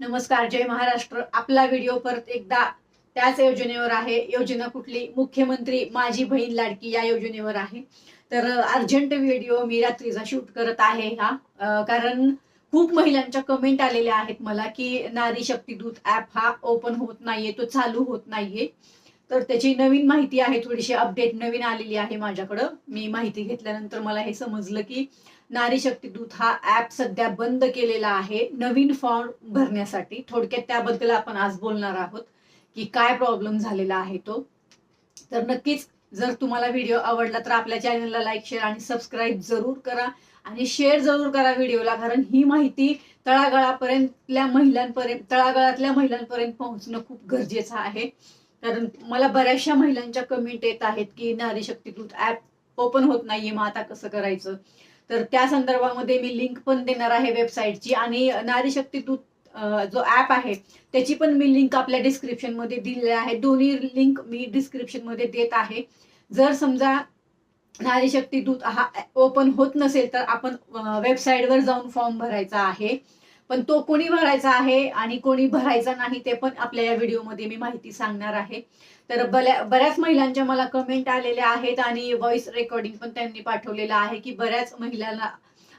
नमस्कार जय महाराष्ट्र. आपला व्हिडिओ परत एकदा त्याच योजनेवर आहे. योजना कुठली? मुख्यमंत्री माझी बहीण लाडकी या योजनेवर आहे. तर अर्जंट व्हिडिओ मी रात्रीचा शूट करत आहे हा. कारण खूप महिलांच्या कमेंट आलेल्या आहेत मला की नारी शक्ती दूत ऍप हा ओपन होत नाहीये तो चालू होत नाहीये. तर त्याची नवीन माहिती आहे थोडीशी अपडेट नवीन आलेली आहे माझ्याकडं. मी माहिती घेतल्यानंतर मला हे समजलं की नारी शक्ती दूत हा ऍप सध्या बंद केलेला आहे. नवीन फॉर्म भरण्यासाठी. थोडक्यात त्याबद्दल आपण आज बोलणार आहोत की काय प्रॉब्लेम झालेला आहे तो. तर नक्कीच जर तुम्हाला व्हिडिओ आवडला तर आपल्या चॅनलला लाईक शेअर आणि सबस्क्राईब जरूर करा. आणि शेअर जरूर करा व्हिडिओला कारण ही माहिती तळागाळापर्यंतल्या महिलांपर्यंत तळागाळातल्या महिलांपर्यंत पोहोचणं खूप गरजेचं आहे. कारण मला बऱ्याचशा महिलांच्या कमेंट येत आहेत की नारी शक्ती दूत ऍप ओपन होत नाहीये मग आता कसं करायचं? तर त्या संदर्भामध्ये मी लिंक पण देणार आहे वेबसाईटची आणि नारी शक्ती दूत जो ऍप आहे त्याची पण मी लिंक आपल्या डिस्क्रिप्शनमध्ये दिलेली आहे. दोन्ही लिंक मी डिस्क्रिप्शनमध्ये देत आहे. जर समजा नारी शक्ती दूत हा ओपन होत नसेल तर आपण वेबसाईटवर जाऊन फॉर्म भरायचा आहे. पण तो कोणी भरायचा आहे आणि कोणी भरायचा नाही ते पण आपल्या या व्हिडिओमध्ये मी माहिती सांगणार आहे. तर बऱ्या बऱ्याच महिलांच्या मला कमेंट आलेल्या आहेत आणि व्हॉइस रेकॉर्डिंग पण त्यांनी पाठवलेलं आहे की बऱ्याच महिलांना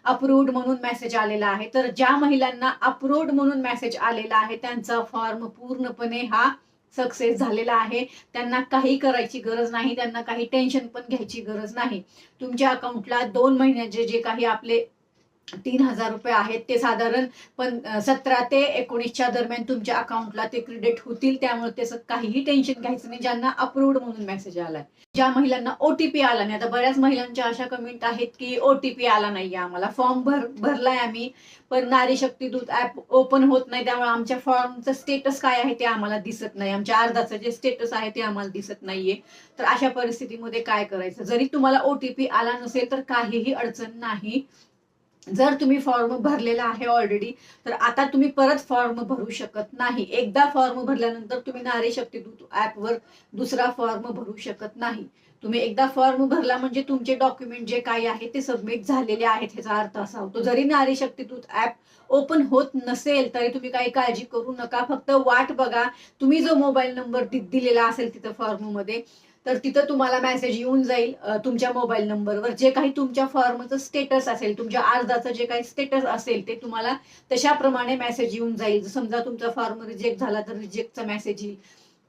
अप्रूव्ड म्हणून मेसेज आलेला आहे. तर ज्या महिलांना अप्रूव्ड म्हणून मेसेज आलेला आहे त्यांचा फॉर्म पूर्णपणे हा सक्सेस झालेला आहे. त्यांना काही करायची गरज नाही त्यांना काही टेन्शन पण घ्यायची गरज नाही. तुमच्या अकाउंटला दोन महिन्याचे जे काही आपले तीन हजार रुपये आहेत ते साधारण पण सतरा ते एकोणीसच्या दरम्यान तुमच्या अकाउंटला ते क्रेडिट होतील त्यामुळे त्याचं काहीही टेन्शन घ्यायचं नाही ज्यांना अप्रूव्ड म्हणून मेसेज आलाय. ज्या महिलांना ओटीपी आला नाही आता बऱ्याच महिलांच्या अशा कमेंट आहेत की ओटीपी आला नाहीये आम्हाला फॉर्म भर भरलाय आम्ही पण नारी शक्ती दूत ऍप ओपन होत नाही त्यामुळे आमच्या फॉर्मचं स्टेटस काय आहे ते आम्हाला दिसत नाही. आमच्या अर्जाचं जे स्टेटस आहे ते आम्हाला दिसत नाहीये. तर अशा परिस्थितीमध्ये काय करायचं? जरी तुम्हाला ओटीपी आला नसेल तर काहीही अडचण नाही. जर तुम्ही फॉर्म भरलेला आहे ऑलरेडी तर आता तुम्ही परत फॉर्म भरू शकत नाही. एकदा फॉर्म भरल्यानंतर तुम्ही नारी शक्तीदूत ऍपवर दुसरा फॉर्म भरू शकत नाही. तुम्ही एकदा फॉर्म भरला म्हणजे तुमचे डॉक्युमेंट जे काही आहे ते सबमिट झालेले आहेत ह्याचा अर्थ असा होतो. जरी नारी शक्तीदूत ऍप ओपन होत नसेल तरी तुम्ही काही काळजी करू नका. फक्त वाट बघा. तुम्ही जो मोबाईल नंबर दिलेला असेल तिथं फॉर्ममध्ये तर तिथं तुम्हाला मेसेज येऊन जाईल तुमच्या मोबाईल नंबरवर जे काही तुमच्या फॉर्मचं स्टेटस असेल तुमच्या अर्जाचं जे काही स्टेटस असेल ते तुम्हाला तशाप्रमाणे मेसेज येऊन जाईल. समजा तुमचा फॉर्म रिजेक्ट झाला तर रिजेक्टचा मेसेज येईल.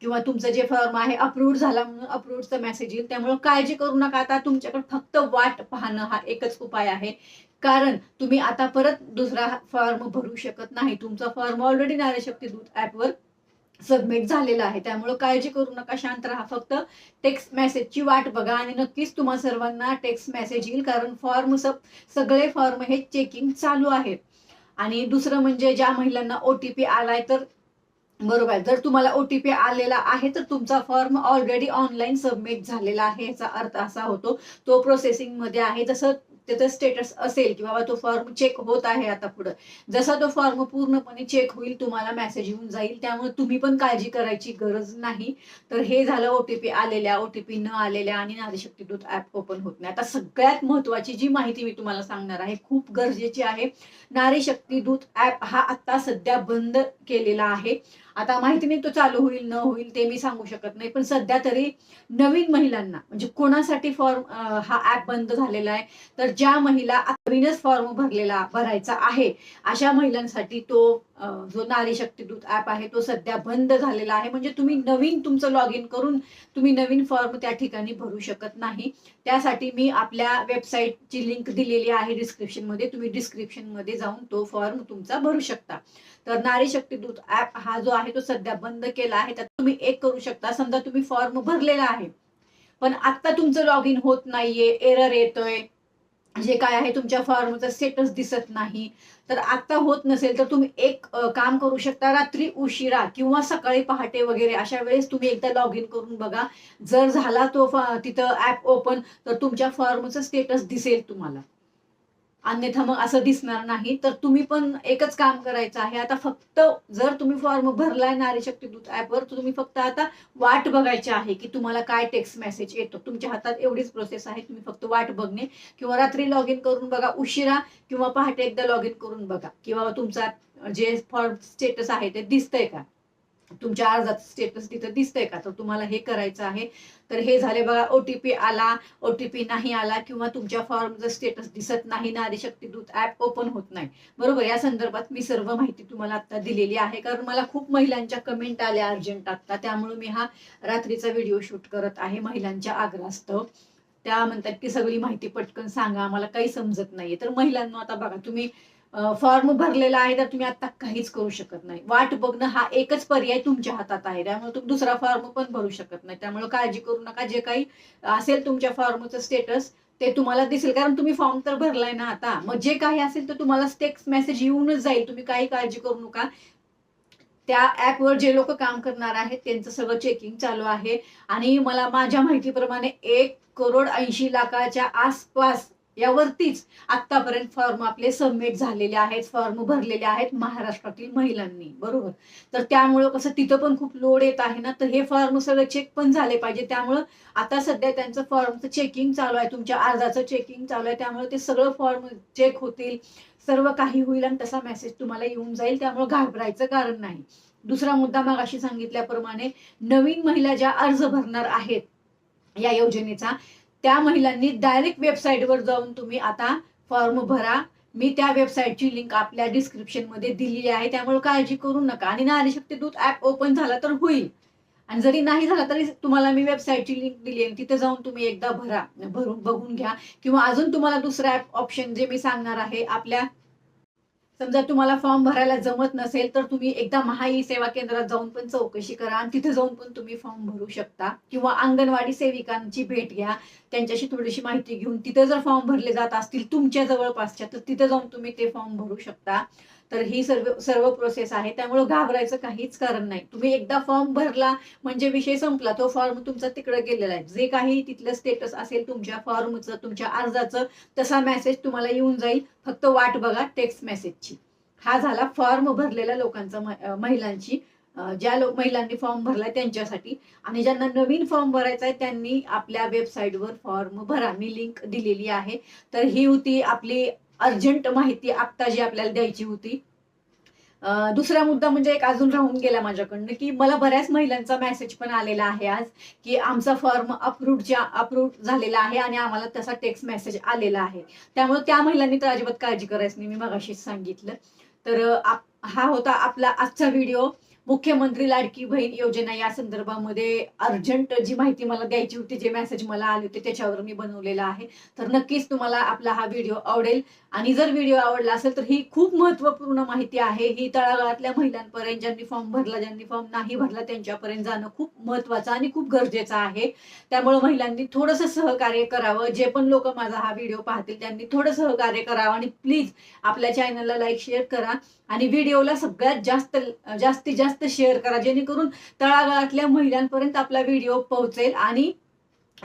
किंवा तुमचं जे फॉर्म आहे अप्रूव्ह झाला म्हणून अप्रूव्हचा मेसेज येईल. त्यामुळे काळजी करू नका. आता तुमच्याकडे फक्त वाट पाहणं हा एकच उपाय आहे. कारण तुम्ही आता परत दुसरा फॉर्म भरू शकत नाही. तुमचा फॉर्म ऑलरेडी नारी शक्ती दूत ऍपवर सबमिट झालेला आहे. त्यामुळे काळजी करू नका शांत राहा. फक्त टेक्स्ट मेसेजची वाट बघा आणि नक्कीच तुम्हा सर्वांना टेक्स्ट मेसेज येईल कारण फॉर्म सब सगळे फॉर्म हे चेकिंग चालू आहेत. आणि दुसरं म्हणजे ज्या महिलांना ओटीपी आलाय तर बरोबर आहे. जर तुम्हाला ओटीपी आलेला आहे तर तुमचा फॉर्म ऑलरेडी ऑनलाईन सबमिट झालेला आहे याचा अर्थ असा होतो. तो प्रोसेसिंगमध्ये आहे. जसं त्याचा स्टेटस असेल की बाबा तो फॉर्म चेक होत आहे आता पुढं. जसा तो फॉर्म पूर्णपणे चेक होईल तुम्हाला मेसेज येऊन जाईल. त्यामुळे तुम्ही पण काळजी करायची गरज नाही. तर हे झालं ओटीपी आलेल्या ओटीपी न आलेल्या आणि नारीशक्तीदूत दूत ऍप ओपन होत नाही. आता सगळ्यात महत्वाची जी माहिती मी तुम्हाला सांगणार आहे खूप गरजेची आहे. नारी दूत ऍप हा आता सध्या बंद केलेला आहे. आता माहिती नाही तो चालू होईल न होईल ते मी सांगू शकत नाही. पण सध्या तरी नवीन महिलांना म्हणजे कोणासाठी फॉर्म हा ऍप बंद झालेला आहे तर ज्या महिला नवीनच फॉर्म भरलेला भरायचा आहे अशा महिलांसाठी तो जो नारी शक्तीदूत ऍप आहे तो सध्या बंद झालेला आहे. म्हणजे तुम्ही नवीन तुमचं लॉग इन करून तुम्ही नवीन फॉर्म त्या ठिकाणी भरू शकत नाही. त्यासाठी मी आपल्या वेबसाईटची लिंक दिलेली आहे डिस्क्रिप्शनमध्ये. तुम्ही डिस्क्रिप्शनमध्ये जाऊन तो फॉर्म तुमचा भरू शकता. तर नारी शक्तीदूत ऍप हा जो आहे तो सध्या बंद केला आहे. त्यात तुम्ही एक करू शकता. समजा तुम्ही फॉर्म भरलेला आहे पण आता तुमचं लॉग इन होत नाहीये एरर येतोय जे काय आहे तुमच्या फॉर्मचा स्टेटस दिसत नाही. तर आता होत नसेल तर तुम्ही एक काम करू शकता रात्री उशिरा किंवा सकाळी पहाटे वगैरे. अशा वेळेस तुम्ही एकदा लॉग इन करून बघा. जर झाला तो तिथं ऍप ओपन तर तुमच्या फॉर्मचं स्टेटस दिसेल तुम्हाला. अन्यथा मग असं दिसणार नाही. तर तुम्ही पण एकच काम करायचं आहे. आता फक्त जर तुम्ही फॉर्म भरलाय नारी शक्ती दूत ऍपवर तर तुम्ही फक्त आता वाट बघायची आहे की तुम्हाला काय टेक्स्ट मेसेज येतो. तुमच्या हातात एवढीच प्रोसेस आहे. तुम्ही फक्त वाट बघणे किंवा रात्री लॉग इन करून बघा उशिरा किंवा पहाटे एकदा लॉग इन करून बघा. किंवा तुमचा जे फॉर्म स्टेटस आहे ते दिसतंय का? तुमच्या अर्जाचं स्टेटस तिथं दिसतंय का? तर तुम्हाला हे करायचं आहे. तर हे झाले बघा ओटीपी आला ओटीपी नाही आला किंवा तुमच्या फॉर्मचं स्टेटस दिसत नाही नारी शक्ती दूत ऍप ओपन होत नाही. बरोबर या संदर्भात मी सर्व माहिती तुम्हाला आता दिलेली आहे. कारण मला खूप महिलांच्या कमेंट आल्या अर्जंट आता. त्यामुळे मी हा रात्रीचा व्हिडिओ शूट करत आहे महिलांच्या आग्रहास्तव त्या म्हणतात की सगळी माहिती पटकन सांगा मला काही समजत नाहीये. तर महिलांना आता बघा तुम्ही फॉर्म भरलेला आहे तर तुम्ही आता काहीच करू शकत नाही. वाट बघणं हा एकच पर्याय तुमच्या हातात आहे. त्यामुळे तुम्ही दुसरा फॉर्म पण भरू शकत नाही. त्यामुळे काळजी करू नका. जे काही असेल तुमच्या फॉर्मचं स्टेटस ते तुम्हाला दिसेल. कारण तुम्ही फॉर्म तर भरलाय ना आता. मग जे काही असेल तर तुम्हाला टेक्स्ट मेसेज येऊनच जाईल. तुम्ही काही काळजी करू नका. त्या ऍपवर जे लोक काम करणार आहेत त्यांचं सगळं चेकिंग चालू आहे. आणि मला माझ्या माहितीप्रमाणे एक करोड ऐंशी लाखाच्या आसपास यावरतीच आतापर्यंत फॉर्म आपले सबमिट झालेले आहेत फॉर्म भरलेले आहेत महाराष्ट्रातील महिलांनी बरोबर? तर त्यामुळं कसं तिथं पण खूप लोड येत आहे ना तर हे फॉर्म सगळं चेक पण झाले पाहिजे. त्यामुळं आता सध्या त्यांचं फॉर्मचं चेकिंग चालू आहे तुमच्या अर्जाचं चेकिंग चालू आहे. त्यामुळे ते सगळं फॉर्म चेक होतील. सर्व काही होईल आणि तसा मेसेज तुम्हाला येऊन जाईल. त्यामुळे घाबरायचं कारण नाही. दुसरा मुद्दा मग अशी सांगितल्याप्रमाणे नवीन महिला ज्या अर्ज भरणार आहेत या योजनेचा त्या महिलांनी डायरेक्ट वेबसाईटवर जाऊन तुम्ही आता फॉर्म भरा. मी त्या वेबसाईटची लिंक आपल्या डिस्क्रिप्शनमध्ये दिलेली आहे. त्यामुळे काळजी करू नका. आणि नारी शक्ती दूत ऍप ओपन झाला तर होईल. आणि जरी नाही झाला तरी तुम्हाला मी वेबसाईटची लिंक दिली आहे. तिथे जाऊन तुम्ही एकदा भरा. भरून बघून घ्या. किंवा अजून तुम्हाला दुसरा ऑप्शन जे मी सांगणार आहे आपल्या समजा तुम्हाला फॉर्म भरायला जमत नसेल तर तुम्ही एकदा महाई सेवा केंद्रात जाऊन पण चौकशी करा. आणि तिथे जाऊन पण तुम्ही फॉर्म भरू शकता. किंवा अंगणवाडी सेविकांची भेट घ्या. त्यांच्याशी थोडीशी माहिती घेऊन तिथे जर फॉर्म भरले जात असतील तुमच्या जवळपासच्या तर तिथे जाऊन तुम्ही ते फॉर्म भरू शकता. तर ही सर्व सर्व प्रोसेस आहे. त्यामुळे घाबरायचं काहीच कारण नाही. तुम्ही एकदा फॉर्म भरला म्हणजे विषय संपला तो फॉर्म तुमचा तिकडे गेलेला आहे. जे काही तिथलं स्टेटस असेल तुमच्या फॉर्मचं तुमच्या अर्जाचं तसा मेसेज तुम्हाला येऊन जाईल. फक्त वाट बघा टेक्स्ट मेसेजची हा झाला फॉर्म भरलेल्या लोकांचा महिलांची. ज्या लोक महिलांनी फॉर्म भरलाय त्यांच्यासाठी. आणि ज्यांना नवीन फॉर्म भरायचा आहे त्यांनी आपल्या वेबसाईटवर फॉर्म भरा. मी लिंक दिलेली आहे. तर ही होती आपली अर्जंट माहिती आत्ता जी आपल्याला द्यायची होती. दुसरा मुद्दा म्हणजे एक अजून राहून गेला माझ्याकडनं की मला बऱ्याच महिलांचा मेसेज पण आलेला आहे आज की आमचा फॉर्म अप्रूव्हच्या अप्रूव्ह झालेला आहे आणि आम्हाला तसा टेक्स्ट मेसेज आलेला आहे. त्यामुळे त्या महिलांनी तर अजिबात काळजी करायची नाही मी मगाशीच सांगितलं. तर हा होता आपला आजचा व्हिडिओ मुख्यमंत्री लाडकी बहीण योजना या संदर्भामध्ये अर्जंट जी माहिती मला द्यायची होती जे मेसेज मला आले होते त्याच्यावर मी बनवलेला आहे. तर नक्कीच तुम्हाला आपला हा व्हिडिओ आवडेल. आणि जर व्हिडिओ आवडला असेल तर ही खूप महत्त्वपूर्ण माहिती आहे. ही तळागाळातल्या महिलांपर्यंत ज्यांनी फॉर्म भरला ज्यांनी फॉर्म नाही भरला त्यांच्यापर्यंत जाणं खूप महत्वाचं आणि खूप गरजेचं आहे. त्यामुळे महिलांनी थोडंसं सहकार्य करावं. जे पण लोक माझा हा व्हिडिओ पाहतील त्यांनी थोडं सहकार्य करावं. आणि प्लीज आपल्या चॅनलला लाईक शेअर करा. आणि व्हिडिओला सगळ्यात जास्त जास्तीत जास्त शेअर करा. जेणेकरून तळागाळातल्या महिलांपर्यंत आपला व्हिडिओ पोहोचेल आणि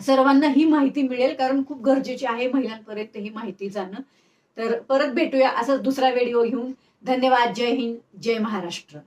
सर्वांना ही माहिती मिळेल कारण खूप गरजेची आहे महिलांपर्यंत ही माहिती जाणं. तर परत भेटूया असं दुसरा व्हिडिओ घेऊन. धन्यवाद. जय हिंद. जय महाराष्ट्र.